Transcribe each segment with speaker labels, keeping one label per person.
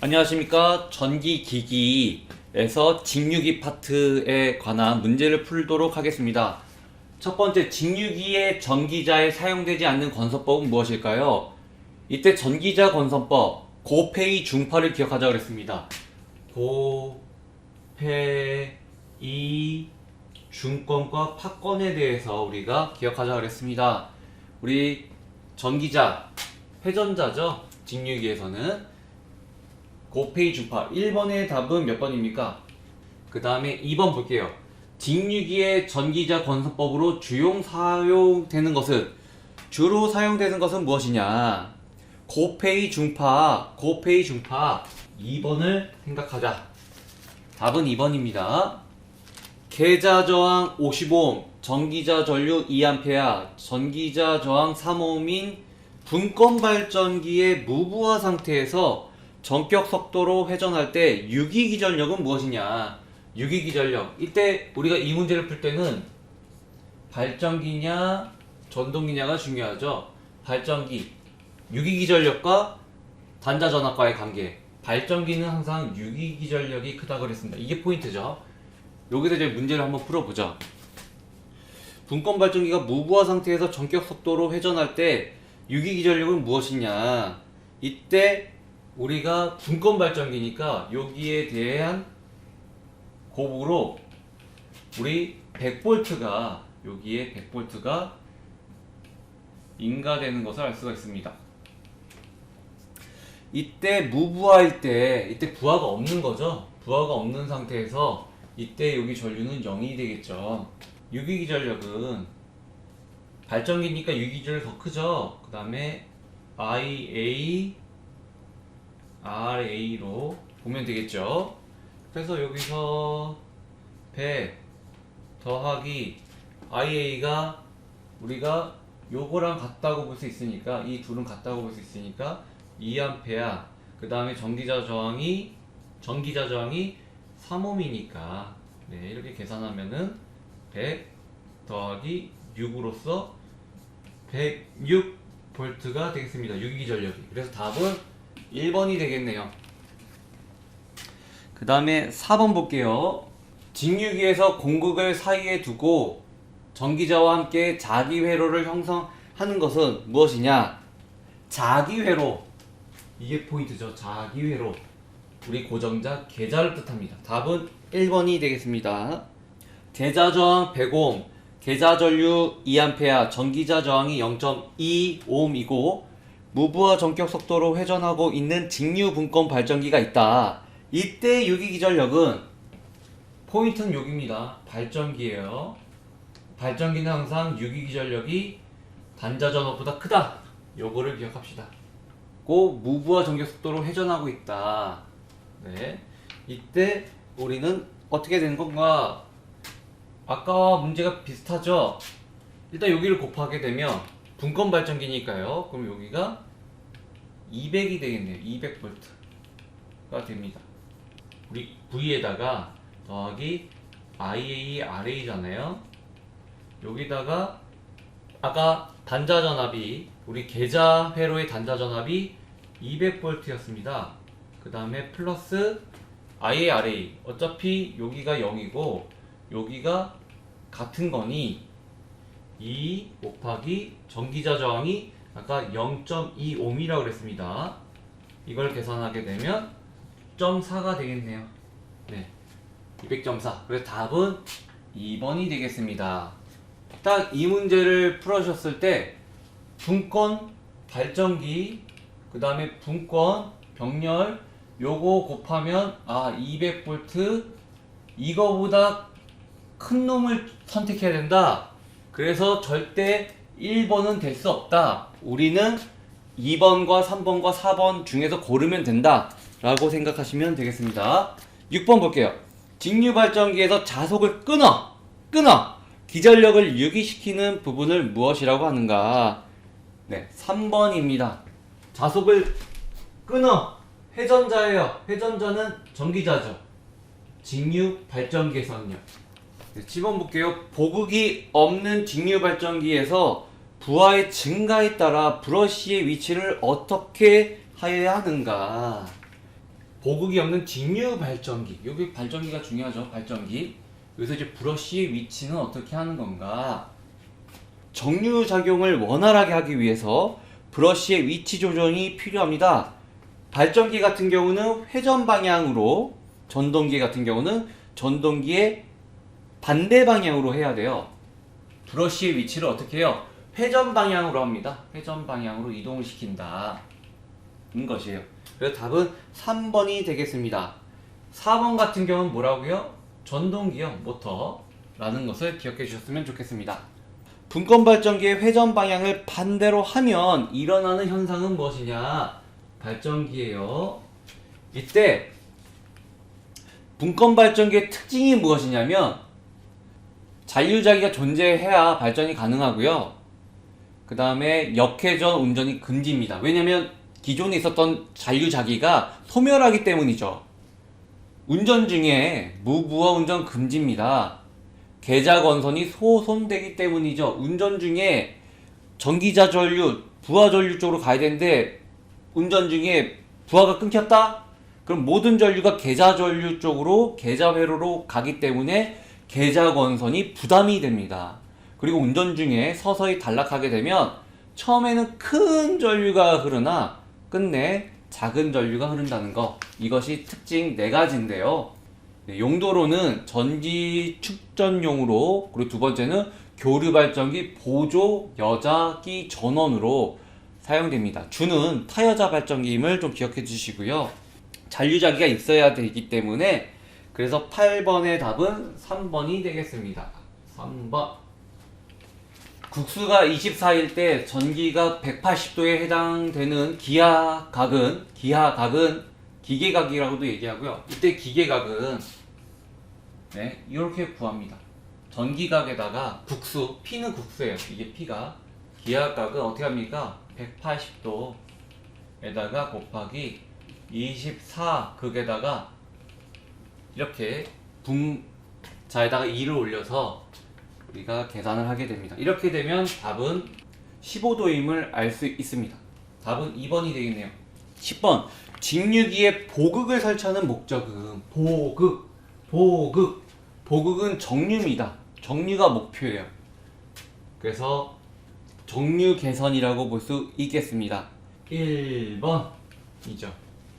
Speaker 1: 안녕하십니까? 전기기기에서 직류기 파트에 관한 문제를 풀도록 하겠습니다. 첫 번째 직류기의 전기자에 사용되지 않는 건설법은 무엇일까요? 이때 전기자 건설법 고페이 중파를 기억하자 그랬습니다. 고페이 중권과 파권에 대해서 우리가 기억하자 그랬습니다. 우리 전기자 회전자죠? 직류기에서는 고페이 주파 1번의 답은 몇 번입니까? 그 다음에 2번 볼게요. 직류기의 전기자 건설법으로 주용 사용되는 것은 주로 사용되는 것은 무엇이냐? 고페이 중파, 고페이 중파 2번을 생각하자. 답은 2번입니다. 계자 저항 55옴, 전기자 전류 2A, 전기자 저항 3옴인 분권 발전기의 무부하 상태에서 전격 속도로 회전할 때 유기기전력은 무엇이냐? 유기기전력. 이때 우리가 이 문제를 풀 때는 발전기냐, 전동기냐가 중요하죠. 발전기, 유기기전력과 단자전압과의 관계. 발전기는 항상 유기기전력이 크다 그랬습니다. 이게 포인트죠. 여기서 이제 문제를 한번 풀어보자. 분권 발전기가 무부하 상태에서 전격 속도로 회전할 때 유기기전력은 무엇이냐? 이때 우리가 분권 발전기니까 여기에 대한 곱으로 우리 100볼트가 여기에 100볼트가 인가되는 것을 알 수가 있습니다. 이때 무부하일 때 이때 부하가 없는 거죠. 부하가 없는 상태에서 이때 여기 전류는 0이 되겠죠. 유기기 전력은 발전기니까 유기기전력 더 크죠. 그 다음에 IA RA로 보면 되겠죠. 그래서 여기서 100 더하기 IA가 우리가 요거랑 같다고 볼 수 있으니까 이 둘은 같다고 볼 수 있으니까 2A 그 다음에 전기자 저항이 전기자 저항이 3옴이니까 네, 이렇게 계산하면은 100 더하기 6으로서 106 볼트가 되겠습니다. 유기 전력이. 그래서 답은 1번이 되겠네요. 그 다음에 4번 볼게요. 직류기에서 공극을 사이에 두고 전기자와 함께 자기 회로를 형성하는 것은 무엇이냐? 자기 회로. 이게 포인트죠. 자기 회로. 우리 고정자 계좌를 뜻합니다. 답은 1번이 되겠습니다. 계좌 저항 100옴, 계좌 전류 2A, 전기자 저항이 0.2옴이고 무부하 전격 속도로 회전하고 있는 직류 분권 발전기가 있다. 이때 유기 기전력은 포인트는 여기입니다. 발전기예요. 발전기는 항상 유기 기전력이 단자 전압보다 크다. 요거를 기억합시다. 고 무부하 전격 속도로 회전하고 있다. 네. 이때 우리는 어떻게 되는 건가? 아까와 문제가 비슷하죠? 일단 여기를 곱하게 되면 분권 발전기니까요. 그럼 여기가 200이 되겠네요. 200V가 됩니다. 우리 V에다가 더하기 IA, RA잖아요. 여기다가 아까 단자 전압이 우리 계좌 회로의 단자 전압이 200V였습니다. 그 다음에 플러스 IA, RA 어차피 여기가 0이고 여기가 같은 거니 2 곱하기 전기자 저항이 아까 0.25이라고 그랬습니다. 이걸 계산하게 되면 0.4가 되겠네요. 네. 200.4. 그래서 답은 2번이 되겠습니다. 딱 이 문제를 풀어주셨을 때 분권 발전기 그 다음에 분권 병렬 요거 곱하면 아 200V 이거보다 큰 놈을 선택해야 된다. 그래서 절대 1번은 될 수 없다. 우리는 2번과 3번과 4번 중에서 고르면 된다. 라고 생각하시면 되겠습니다. 6번 볼게요. 직류 발전기에서 자속을 끊어! 끊어! 기전력을 유기시키는 부분을 무엇이라고 하는가? 네, 3번입니다. 자속을 끊어! 회전자예요. 회전자는 전기자죠. 직류 발전기에서는요. 네, 7번 볼게요. 보극이 없는 직류 발전기에서 부하의 증가에 따라 브러쉬의 위치를 어떻게 하여야 하는가? 보극이 없는 직류 발전기. 여기 발전기가 중요하죠. 발전기. 여기서 이제 브러쉬의 위치는 어떻게 하는 건가? 정류 작용을 원활하게 하기 위해서 브러쉬의 위치 조정이 필요합니다. 발전기 같은 경우는 회전 방향으로, 전동기 같은 경우는 전동기의 반대 방향으로 해야 돼요. 브러쉬의 위치를 어떻게 해요? 회전 방향으로 합니다. 회전 방향으로 이동을 시킨다. 인 것이에요. 그래서 답은 3번이 되겠습니다. 4번 같은 경우는 뭐라고요? 전동기형 모터라는 것을 기억해 주셨으면 좋겠습니다. 분권 발전기의 회전 방향을 반대로 하면 일어나는 현상은 무엇이냐? 발전기예요. 이때 분권 발전기의 특징이 무엇이냐면 잔류자기가 존재해야 발전이 가능하고요. 그 다음에 역회전 운전이 금지입니다. 왜냐면 기존에 있었던 잔류자기가 소멸하기 때문이죠. 운전 중에 무부하 운전 금지입니다. 계좌 건선이 소손되기 때문이죠. 운전 중에 전기자 전류, 부하 전류 쪽으로 가야 되는데 운전 중에 부하가 끊겼다? 그럼 모든 전류가 계좌 전류 쪽으로 계좌 회로로 가기 때문에 계좌 건선이 부담이 됩니다. 그리고 운전 중에 서서히 단락하게 되면 처음에는 큰 전류가 흐르나 끝내 작은 전류가 흐른다는 거 이것이 특징 네 가지인데요. 네, 용도로는 전기 축전용으로 그리고 두 번째는 교류 발전기 보조 여자기 전원으로 사용됩니다. 주는 타여자 발전기임을 좀 기억해 주시고요. 잔류자기가 있어야 되기 때문에 그래서 8번의 답은 3번이 되겠습니다. 3번. 국수가 24일 때 전기가 180도에 해당되는 기하각은 기하각은 기계각이라고도 얘기하고요. 이때 기계각은 네, 이렇게 구합니다. 전기각에다가 국수, 피는 국수예요. 이게 피가 기하각은 어떻게 합니까? 180도에다가 곱하기 24 극에다가 이렇게 분자에다가 2를 올려서 우리가 계산을 하게 됩니다. 이렇게 되면 답은 15도임을 알 수 있습니다. 답은 2번이 되겠네요. 10번 직류기에 보극을 설치하는 목적은 보극 보극 보극은 정류입니다. 정류가 목표예요. 그래서 정류 개선이라고 볼 수 있겠습니다. 1번이죠.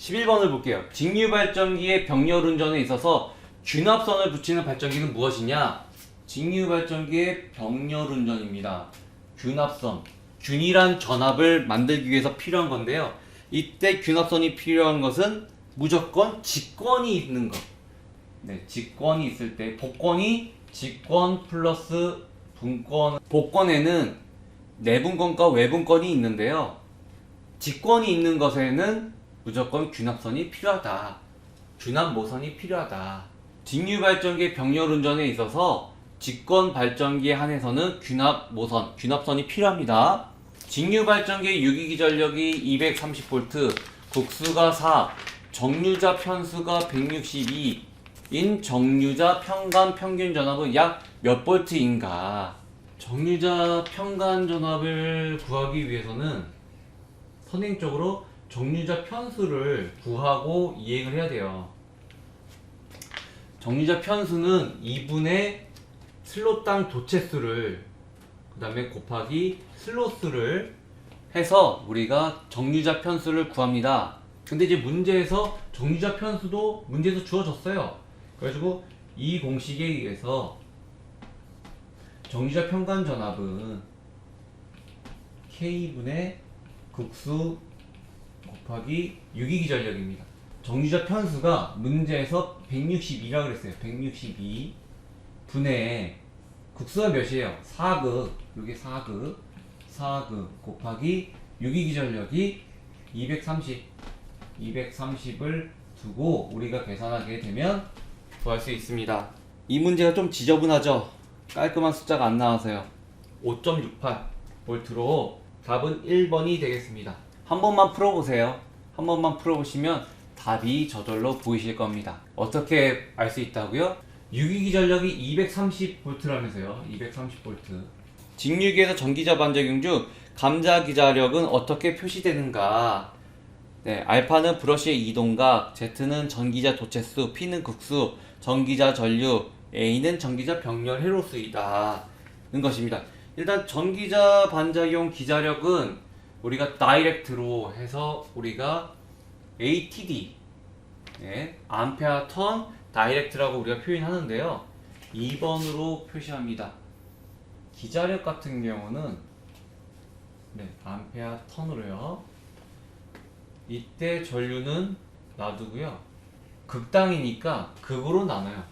Speaker 1: 11번을 볼게요. 직류 발전기의 병렬 운전에 있어서 균합선을 붙이는 발전기는 무엇이냐? 직류 발전기의 병렬 운전입니다. 균합선. 균일한 전압을 만들기 위해서 필요한 건데요. 이때 균합선이 필요한 것은 무조건 직권이 있는 것. 네, 직권이 있을 때 복권이 직권 플러스 분권. 복권에는 내분권과 외분권이 있는데요. 직권이 있는 것에는 무조건 균합선이 필요하다. 균합 모선이 필요하다. 직류 발전기의 병렬 운전에 있어서 직권 발전기에 한해서는 균합 모선, 균합선이 필요합니다. 직류 발전기의 유기기 전력이 230V, 국수가 4, 정류자 편수가 162 인 정류자 평간 평균 전압은 약 몇 볼트인가? 정류자 평간 전압을 구하기 위해서는 선행적으로 정류자 편수를 구하고 이행을 해야 돼요. 정류자 편수는 2분의 슬롯당 도체수를 그 다음에 곱하기 슬롯수를 해서 우리가 정류자 편수를 구합니다. 근데 이제 문제에서 정류자 편수도 문제에서 주어졌어요. 그래가지고 이 공식에 의해서 정류자 평간 전압은 K분의 극수 곱하기 유기기 전력입니다. 정류자 편수가 문제에서 162라 그랬어요. 162 분의 국수가 몇이에요? 4극. 여기 4극. 4극 곱하기 유기기 전력이 230. 230을 두고 우리가 계산하게 되면 구할 수 있습니다. 이 문제가 좀 지저분하죠? 깔끔한 숫자가 안 나와서요. 5.68 볼트로 답은 1번이 되겠습니다. 한 번만 풀어보세요. 한 번만 풀어보시면 답이 저절로 보이실 겁니다. 어떻게 알 수 있다고요? 유기기 전력이 230볼트라면서요. 230볼트. 직류기에서 전기자 반작용 중 감자 기자력은 어떻게 표시되는가? 네, 알파는 브러쉬의 이동각, Z는 전기자 도체수, P는 극수, 전기자 전류, A는 전기자 병렬 회로수이다. 는 것입니다. 일단 전기자 반작용 기자력은 우리가 다이렉트로 해서 우리가 ATD, 네, 암페어 턴 다이렉트라고 우리가 표현하는데요. 2번으로 표시합니다. 기자력 같은 경우는 네, 암페어 턴으로요. 이때 전류는 놔두고요. 극당이니까 극으로 나눠요.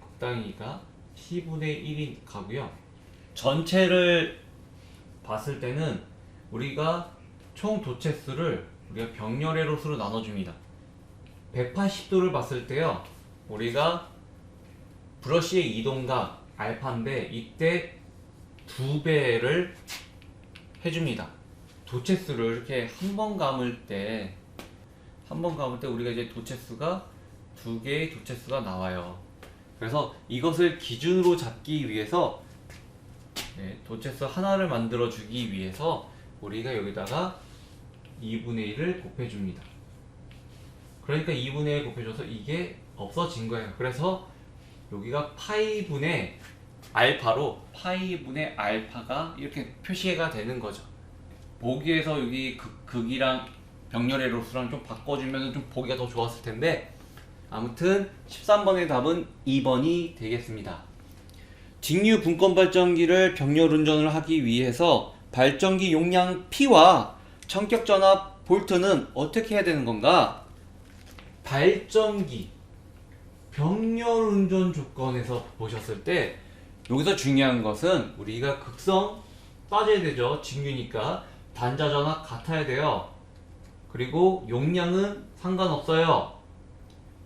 Speaker 1: 극당이니까 P분의 1이 가고요. 전체를 봤을 때는 우리가 총 도체수를 우리가 병렬의 수로 나눠줍니다. 180도를 봤을 때요. 우리가 브러쉬의 이동각 알파인데 이때 두 배를 해줍니다. 도체수를 이렇게 한 번 감을 때 한 번 감을 때 우리가 이제 도체수가 두 개의 도체수가 나와요. 그래서 이것을 기준으로 잡기 위해서 네, 도체수 하나를 만들어 주기 위해서 우리가 여기다가 2분의 1을 곱해줍니다. 그러니까 2분의 1 곱해줘서 이게 없어진 거예요. 그래서 여기가 파이분의 알파로 파이분의 알파가 이렇게 표시가 되는 거죠. 보기에서 여기 극, 극이랑 병렬의 로수랑 좀 바꿔주면 좀 보기가 더 좋았을 텐데 아무튼 13번의 답은 2번이 되겠습니다. 직류 분권 발전기를 병렬 운전을 하기 위해서 발전기 용량 P와 청격 전압 볼트는 어떻게 해야 되는 건가? 발전기 병렬 운전 조건에서 보셨을 때 여기서 중요한 것은 우리가 극성 빠져야 되죠. 직류니까 단자 전압 같아야 돼요. 그리고 용량은 상관없어요.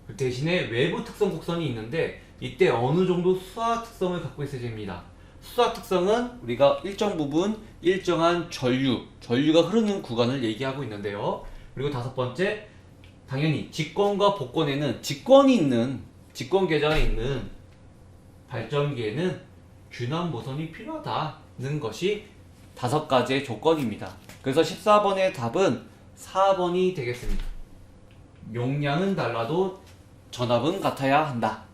Speaker 1: 그 대신에 외부 특성 곡선이 있는데 이때 어느 정도 수화 특성을 갖고 있어야 됩니다. 수화 특성은 우리가 일정 부분 일정한 전류, 전류가 흐르는 구간을 얘기하고 있는데요. 그리고 다섯 번째, 당연히 직권과 복권에는 직권이 있는 직권 계좌가 있는 발전기에는 균합 모선이 필요하다는 것이 다섯 가지의 조건입니다. 그래서 14번의 답은 4번이 되겠습니다. 용량은 달라도 전압은 같아야 한다.